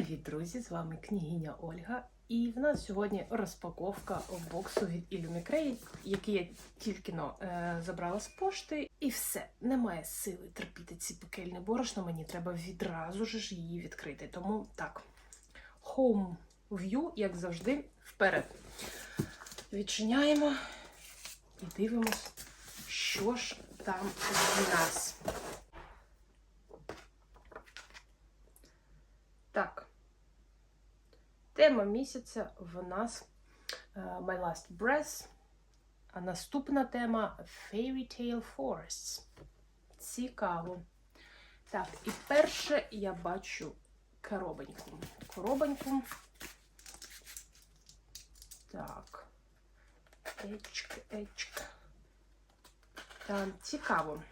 Привіт, друзі! З вами княгиня Ольга. І в нас сьогодні розпаковка боксу від Illumicrate, який я тільки но е, забрала з пошти. І все, немає сили терпіти ці пекельне борошно. Мені треба відразу ж її відкрити. Тому так, home view, як завжди, вперед. Відчиняємо і дивимось, що ж там в нас. Так. Тема місяця в нас е, My Last Breath, а наступна тема Fairy Tale Forests. Цікаво. Так, і перше я бачу коробоньку. Коробоньку. Так. Ечк, ечк. Там цікаво.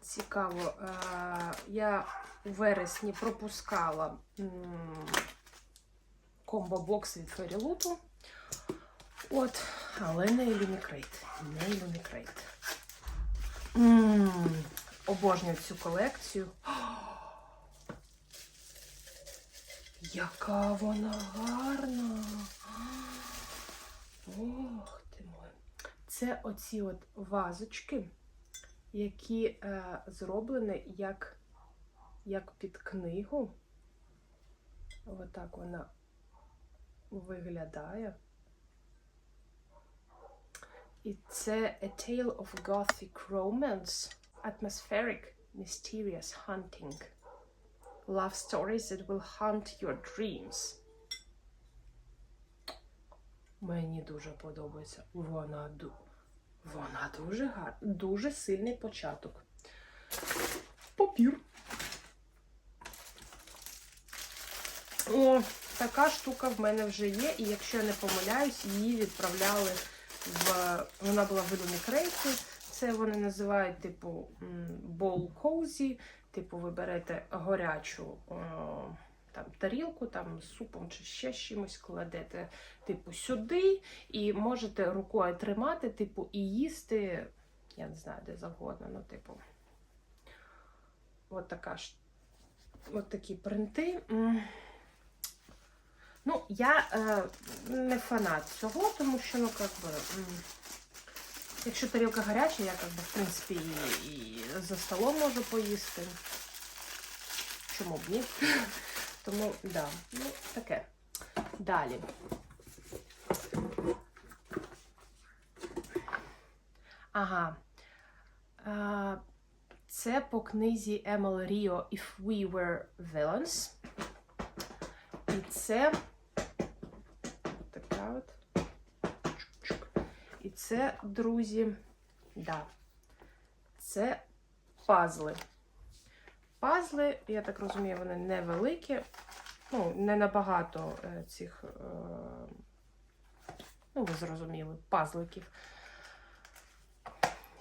Цікаво. Е, Я у вересні пропускала комбо-бокс від Ферілуту. От, але не Illumicrate. Не. Ммм, Обожнюю цю колекцію. Яка вона гарна! Ох ти мой. Це оці от вазочки, які е, зроблені як як під книгу. Отак вона виглядає. І це A Tale of Gothic Romance, Atmospheric, Mysterious Hunting. Love stories that will hunt your dreams. Мені дуже подобається. Вона. Вона дуже гарна, дуже сильний початок. Папір. О, така штука в мене вже є, і якщо я не помиляюсь, її відправляли в. Вона була в Illumicrate. Це вони називають, типу, bowl cozy. Типу, ви берете горячу о, там, тарілку там, супом чи ще чимось кладете, типу, сюди, і можете рукою тримати, типу, і їсти, я не знаю, де завгодно, ну, типу. От така ж. От такі принти. Ну, я е, не фанат цього, тому що, ну, как би, якщо тарілка гаряча, я, как би, в принципі, і, і за столом можу поїсти. Чому б ні? Тому, да, ну, таке. Далі. Ага. Це по книзі Емел Ріо If We Were Villains. І це така от. І це, друзі, да, це пазли. Пазли, я так розумію, вони невеликі, ну, не набагато е, цих, е, ну, ви зрозуміли, пазликів.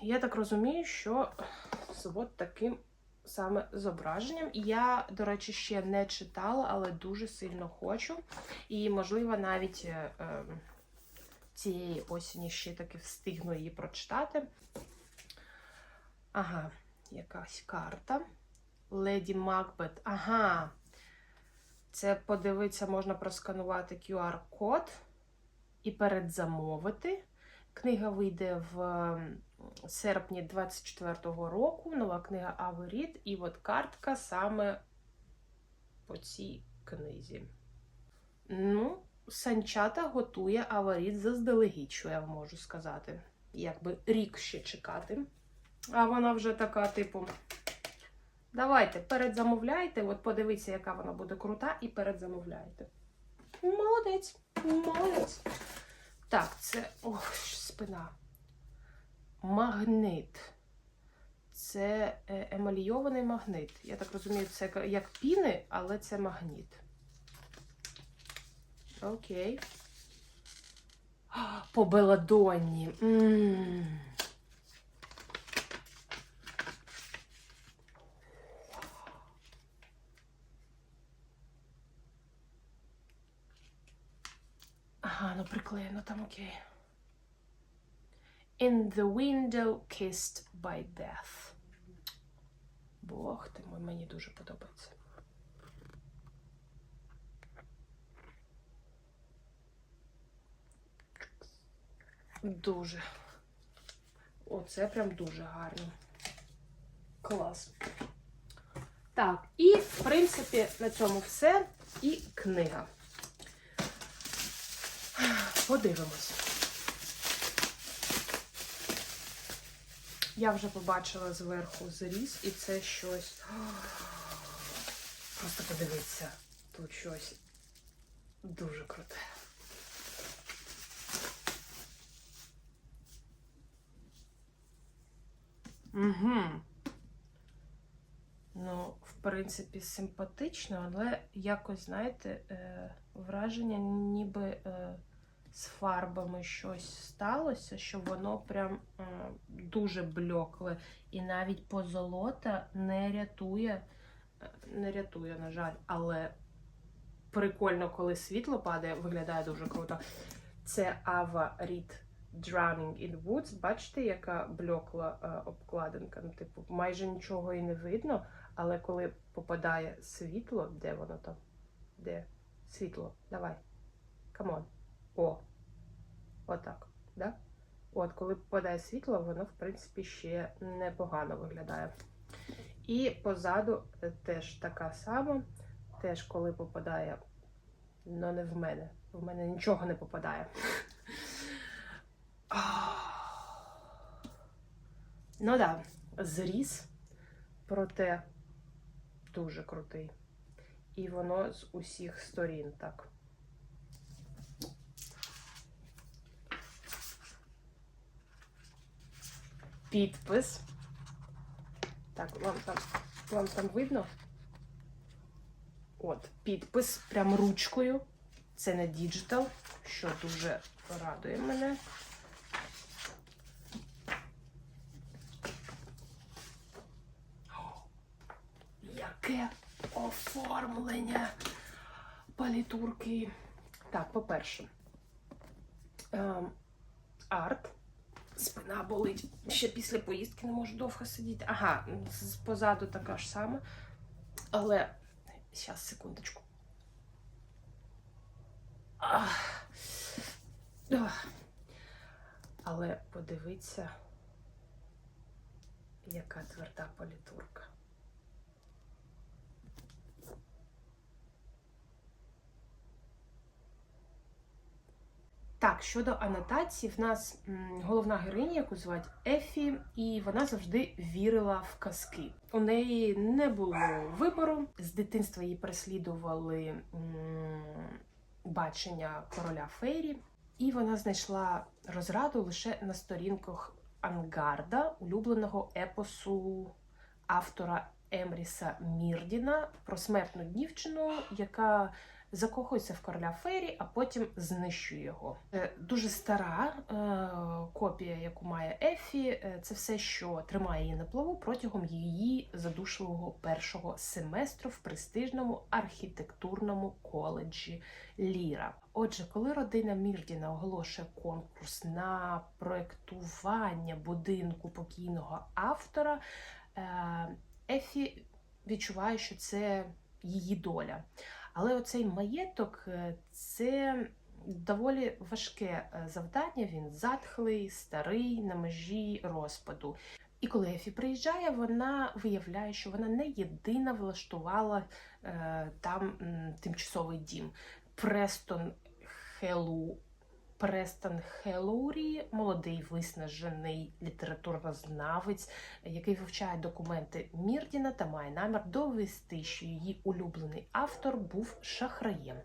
Я так розумію, що з от таким саме зображенням. Я, до речі, ще не читала, але дуже сильно хочу. І, можливо, навіть е, е, цієї осені ще таки встигну її прочитати. Ага, якась карта. Леді Макбет. Ага. Це подивитися, можна просканувати QR-код і передзамовити. Книга вийде в серпні 24-го року нова книга Аверіт, і от картка саме по цій книзі. Ну, Санчата готує Аверіт заздалегідь, що я можу сказати. Якби рік ще чекати. А вона вже така, типу. Давайте, передзамовляйте, от подивіться, яка вона буде крута, і передзамовляйте. Молодець, молодець. Так, це. Ох, спина магнит. Це е, емальйований магнит. Я так розумію, це як піни, але це магніт. Окей. По беладонні. Ага, ну приклеєно там окей. In the window kissed by death. Бог ти мені дуже подобається. Дуже. Оце прям дуже гарно. Клас. Так, і, в принципі, на цьому все. І книга. Подивимось. Я вже побачила зверху зріз, і це щось. Просто подивіться, тут щось дуже круте. Угу. Ну, в принципі, симпатично, але якось, знаєте, е, враження, ніби е, з фарбами щось сталося, що воно прям е, дуже блекле. І навіть позолота не рятує, не рятує, на жаль, але прикольно, коли світло падає, виглядає дуже круто. Це Ava Reed Drowning in Woods. Бачите, яка блекла е, обкладинка? Ну, типу, майже нічого і не видно, але коли попадає світло, де воно там? Де? Світло. Давай. Камон. О. Отак. Да? От, коли попадає світло, воно, в принципі, ще непогано виглядає. І позаду е, теж така сама. Теж коли попадає, ну не в мене. В мене нічого не попадає. Ну да, зріз, проте дуже крутий. І воно з усіх сторін так. Підпис. Так, вам там, вам там видно? От, підпис прям ручкою. Це не діджитал, що дуже радує мене. Оформлення палітурки. Так, по-перше, ем, арт. Спина болить. Ще після поїздки не можу довго сидіти. Ага, позаду така ж сама. Але. Зараз, секундочку. Але подивіться, яка тверда політурка. Так, щодо анотацій, в нас головна героїня, яку звати Ефі, і вона завжди вірила в казки. У неї не було вибору. З дитинства її переслідували бачення короля Фейрі, і вона знайшла розраду лише на сторінках Ангарда, улюбленого епосу автора Емріса Мірдіна про смертну дівчину, яка закохується в короля Фейрі, а потім знищує його. Е, Дуже стара е, копія, яку має Ефі, е, це все, що тримає її на плаву протягом її задушливого першого семестру в престижному архітектурному коледжі Ліра. Отже, коли родина Мірдіна оголошує конкурс на проектування будинку покійного автора, Ефі відчуває, що це її доля. Але оцей маєток е, це доволі важке е, завдання. Він затхлий, старий, на межі розпаду. І коли Ефі приїжджає, вона виявляє, що вона не єдина влаштувала е, там тимчасовий дім. Престон Хелу. Престон Хеллоурі, молодий виснажений літературознавець, який вивчає документи Мірдіна та має намір довести, що її улюблений автор був шахраєм.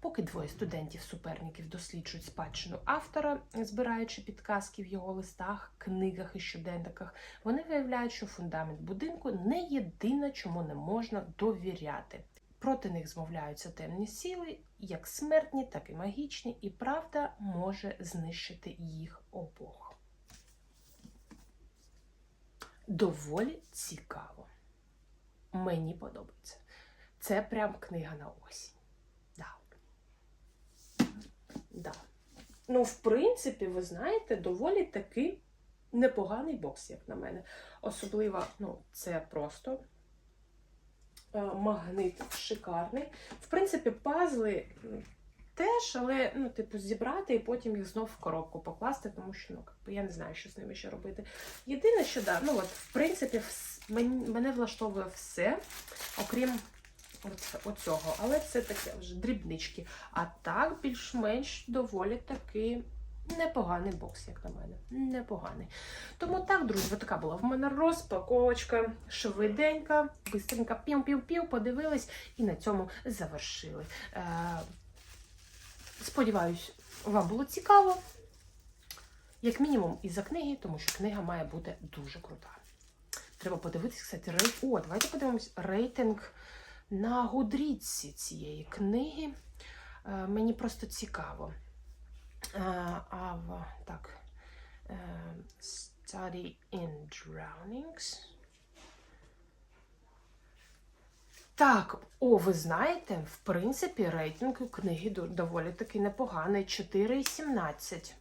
Поки двоє студентів-суперників досліджують спадщину автора, збираючи підказки в його листах, книгах і щоденниках, вони виявляють, що фундамент будинку не єдине, чому не можна довіряти. Проти них змовляються темні сили, як смертні, так і магічні, і правда може знищити їх обох. Доволі цікаво. Мені подобається. Це прям книга на осінь. Да. Да. Ну, в принципі, ви знаєте, доволі таки непоганий бокс, як на мене. Особливо, ну, це просто магнит шикарний. В принципі, пазли теж, але ну, типу, зібрати і потім їх знов в коробку покласти, тому що ну, я не знаю, що з ними ще робити. Єдине, що да, ну от, в принципі, мене влаштовує все, окрім оце- оцього. Але це таке вже дрібнички. А так, більш-менш доволі таки непоганий бокс, як на мене. Непоганий. Тому так, друзі, така була в мене розпаковочка. Швиденька, бистренько пів-пів-пів, подивились і на цьому завершили. Е, сподіваюсь, вам було цікаво. Як мінімум, із-за книги, тому що книга має бути дуже крута. Треба подивитися, кстати, рей... О, давайте подивимось рейтинг на гудріці цієї книги. Е, мені просто цікаво. Е, а так. Е, Study in Drownings. Так, о, ви знаєте, в принципі, рейтинг у книги доволі таки непоганий. 4,17.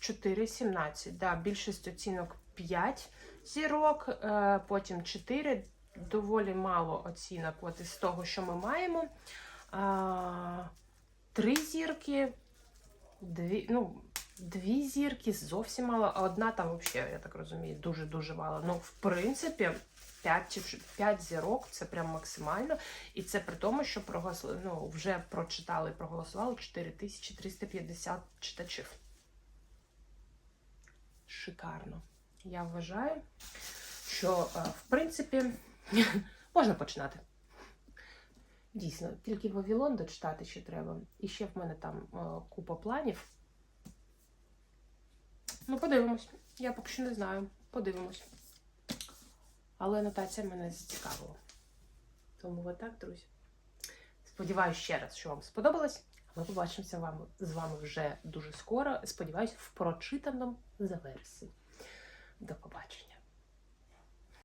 4,17, да, більшість оцінок 5 зірок, е, потім 4, доволі мало оцінок от із того, що ми маємо. А, Три зірки, дві, ну, дві зірки зовсім мало, а одна там взагалі, я так розумію, дуже-дуже мало. Ну, в принципі, 5, 5 зірок це прям максимально. І це при тому, що проголосили, ну, вже прочитали і проголосували 4350 читачів. Шикарно. Я вважаю, що е, в принципі можна починати. Дійсно, тільки Вавилон дочитати ще треба. І ще в мене там е, купа планів. Ну, подивимось. Я поки що не знаю. Подивимось. Але анотація мене зацікавила. Тому отак, друзі. Сподіваюсь ще раз, що вам сподобалось. Ми побачимося вам, з вами вже дуже скоро. Сподіваюсь, в прочитаному заверсі. До побачення.